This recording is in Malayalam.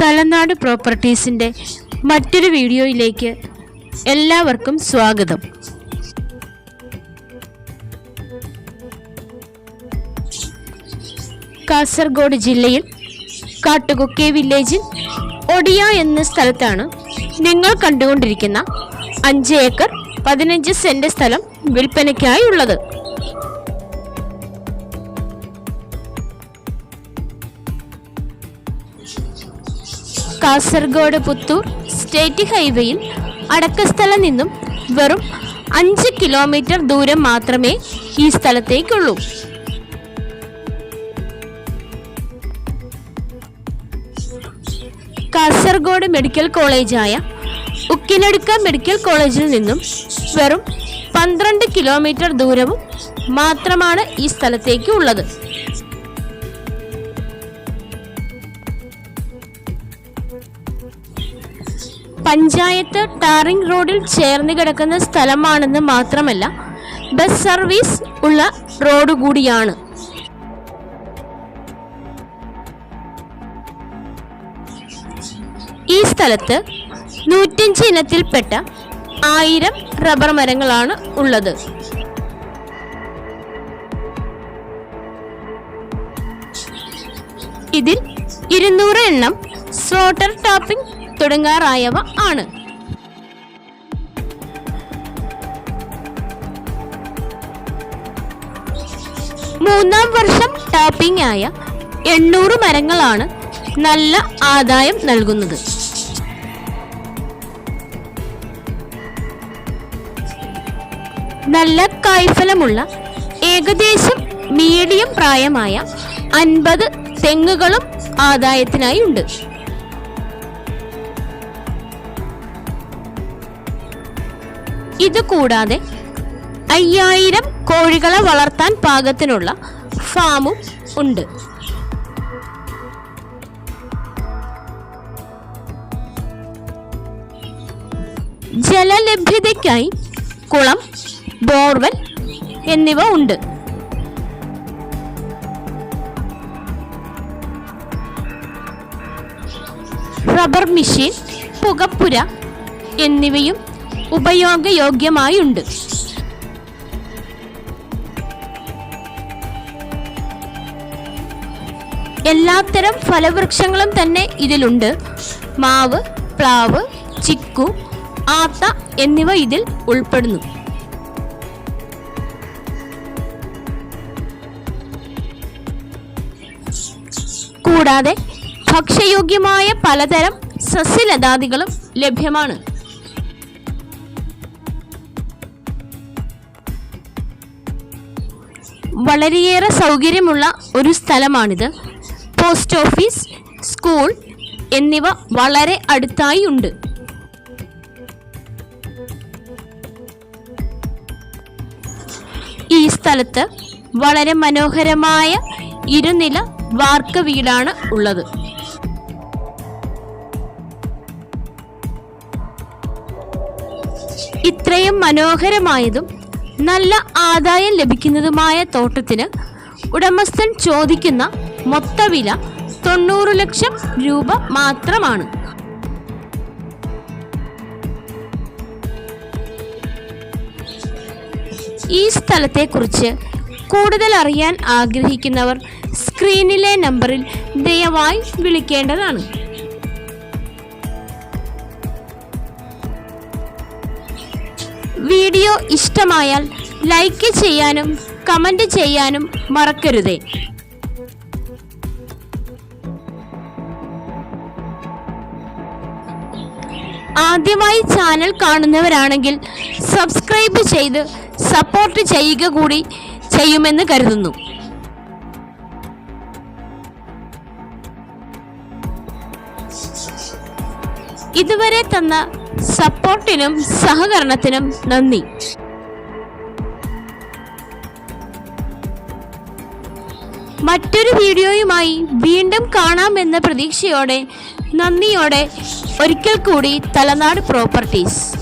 തലനാട് പ്രോപ്പർട്ടീസിന്റെ മറ്റൊരു വീഡിയോയിലേക്ക് എല്ലാവർക്കും സ്വാഗതം. കാസർഗോഡ് ജില്ലയിൽ കാട്ടുകുക്കെ വില്ലേജിൽ ഒടിയ എന്ന സ്ഥലത്താണ് നിങ്ങൾ കണ്ടുകൊണ്ടിരിക്കുന്ന അഞ്ച് ഏക്കർ പതിനഞ്ച് സെന്റ് സ്ഥലം വിൽപ്പനയ്ക്കായി ഉള്ളത് കാസർഗോഡ് പുത്തൂർ സ്റ്റേറ്റ് ഹൈവേയിൽ അടക്കസ്ഥലം നിന്നും വെറും അഞ്ച് കിലോമീറ്റർ ദൂരം മാത്രമേ ഈ സ്ഥലത്തേക്കുള്ളൂ. കാസർഗോഡ് മെഡിക്കൽ കോളേജായ ഉക്കിനടുക്ക മെഡിക്കൽ കോളേജിൽ നിന്നും വെറും പന്ത്രണ്ട് കിലോമീറ്റർ ദൂരവും മാത്രമാണ് ഈ സ്ഥലത്തേക്ക് ഉള്ളത്. പഞ്ചായത്ത് ടാറിംഗ് റോഡിൽ ചേർന്ന് കിടക്കുന്ന സ്ഥലമാണെന്ന് മാത്രമല്ല ബസ് സർവീസ് ഉള്ള റോഡ് കൂടിയാണ്. ഈ സ്ഥലത്ത് നൂറ്റഞ്ച് ഇനത്തിൽപ്പെട്ട ആയിരം റബ്ബർ മരങ്ങളാണ് ഉള്ളത്. ഇതിൽ ഇരുന്നൂറ് എണ്ണം സ്ലോട്ടർ ടാപ്പിംഗ് തുടങ്ങാറായവ ആണ്. മൂന്നാം വർഷം ടോപ്പിംഗ് ആയ എണ്ണൂറ് മരങ്ങളാണ് നല്ല ആദായം നൽകുന്നത്. നല്ല കായ്ഫലമുള്ള ഏകദേശം മീഡിയം പ്രായമായ അൻപത് തെങ്ങുകളും ആദായത്തിനായി ഉണ്ട്. ഇത് കൂടാതെ അയ്യായിരം കോഴികളെ വളർത്താൻ പാകത്തിനുള്ള ഫാമും ഉണ്ട്. ജലലഭ്യതയ്ക്കായി കുളം ബോർവെൽ എന്നിവ ഉണ്ട്. റബ്ബർ മെഷീൻ പുകപ്പുര എന്നിവയും ഉപയോഗയോഗ്യമായുണ്ട്. എല്ലാത്തരം ഫലവൃക്ഷങ്ങളും തന്നെ ഇതിലുണ്ട്. മാവ് പ്ലാവ് ചിക്കു ആത്ത എന്നിവ ഇതിൽ ഉൾപ്പെടുന്നു. കൂടാതെ ഭക്ഷ്യയോഗ്യമായ പലതരം സസ്യലതാദികളും ലഭ്യമാണ്. വളരെയേറെ സൗകര്യമുള്ള ഒരു സ്ഥലമാണിത്. പോസ്റ്റ് ഓഫീസ് സ്കൂൾ എന്നിവ വളരെ അടുത്തായി ഉണ്ട്. ഈ സ്ഥലത്ത് വളരെ മനോഹരമായ ഇരുനില വാർക്ക വീടാണ് ഉള്ളത്. ഇത്രയും മനോഹരമായതും നല്ല ആദായം ലഭിക്കുന്നതുമായ തോട്ടത്തിന് ഉടമസ്ഥൻ ചോദിക്കുന്ന മൊത്തവില തൊണ്ണൂറ് ലക്ഷം രൂപ മാത്രമാണ്. ഈ സ്ഥലത്തെ കുറിച്ച് കൂടുതൽ അറിയാൻ ആഗ്രഹിക്കുന്നവർ സ്ക്രീനിലെ നമ്പറിൽ ദയവായി വിളിക്കേണ്ടതാണ്. വീഡിയോ ഇഷ്ടമായാൽ ലൈക്ക് ചെയ്യാനും കമന്റ് ചെയ്യാനും മറക്കരുതേ. ആദ്യമായി ചാനൽ കാണുന്നവരാണെങ്കിൽ സബ്സ്ക്രൈബ് ചെയ്ത് സപ്പോർട്ട് ചെയ്യുക കൂടി ചെയ്യുമെന്ന് കരുതുന്നു. ഇതുവരെ തന്ന സപ്പോർട്ടിനും സഹകരണത്തിനും നന്ദി. മറ്റൊരു വീഡിയോയുമായി വീണ്ടും കാണാമെന്ന പ്രതീക്ഷയോടെ നന്ദിയോടെ ഒരിക്കൽ കൂടി തലനാട് പ്രോപ്പർട്ടീസ്.